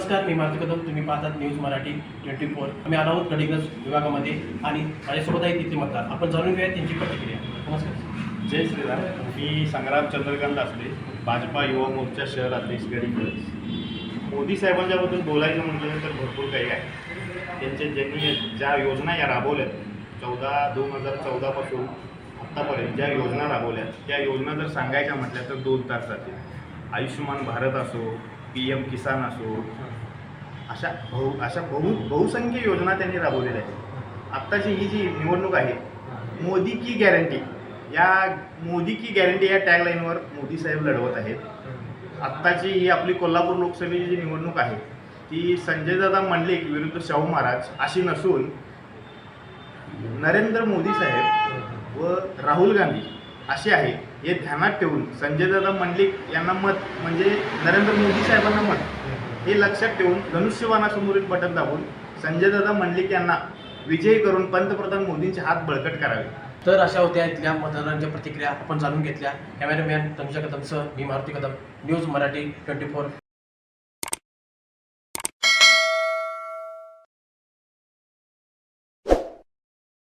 नमस्कार मी मारुती कदम. तुम्ही पाहतात न्यूज मराठी ट्वेंटी फोर आम्ही आलो आहोत गडिग्रज विभागामध्ये आणि माझ्यासोबत आहे तिथले मतदार. आपण जाणून घेऊया त्यांची प्रतिक्रिया. नमस्कार. जय श्रीराम. मी संग्राम चंद्रकांत असले भाजपा युवा मोर्चा शहर अध्यक्ष गडीकडे मोदी साहेबांच्याबद्दल बोलायचं म्हटलं तर भरपूर काही आहे. त्यांचे ज्यांनी ज्या योजना या राबवल्यात चौदा दोन हजार चौदापासून आत्तापर्यंत ज्या योजना राबवल्या त्या योजना जर सांगायच्या म्हटल्या तर दोन तास जातील. आयुष्यमान भारत असो पी एम किसान असो अशा बहु अशा बहु बहुसंख्य योजना त्यांनी राबवलेल्या आहेत. आत्ताची ही जी निवडणूक आहे मोदी की गॅरंटी? या मोदी की गॅरंटी या टॅगलाईनवर मोदी साहेब लढवत आहेत. आत्ताची ही आपली कोल्हापूर लोकसभेची जी निवडणूक आहे ती संजयदादा मंडलिक विरुद्ध शाहू महाराज अशी नसून नरेंद्र मोदी साहेब व राहुल गांधी असे आहे. हे ध्यानात ठेवून संजयदादा मंडलिक यांना मत म्हणजे नरेंद्र मोदी साहेबांना मत हे लक्षात ठेवून धनुष्यवानासमोरील बटन दाबून संजयदादा मंडलिक यांना विजयी करून पंतप्रधान मोदींचे हात बळकट करावे. तर अशा होत्या इथल्या मतदारांच्या प्रतिक्रिया आपण जाणून घेतल्या. कॅमेरामॅन तनुजा कदमसह मी Maruti Kadam news Marathi twenty four.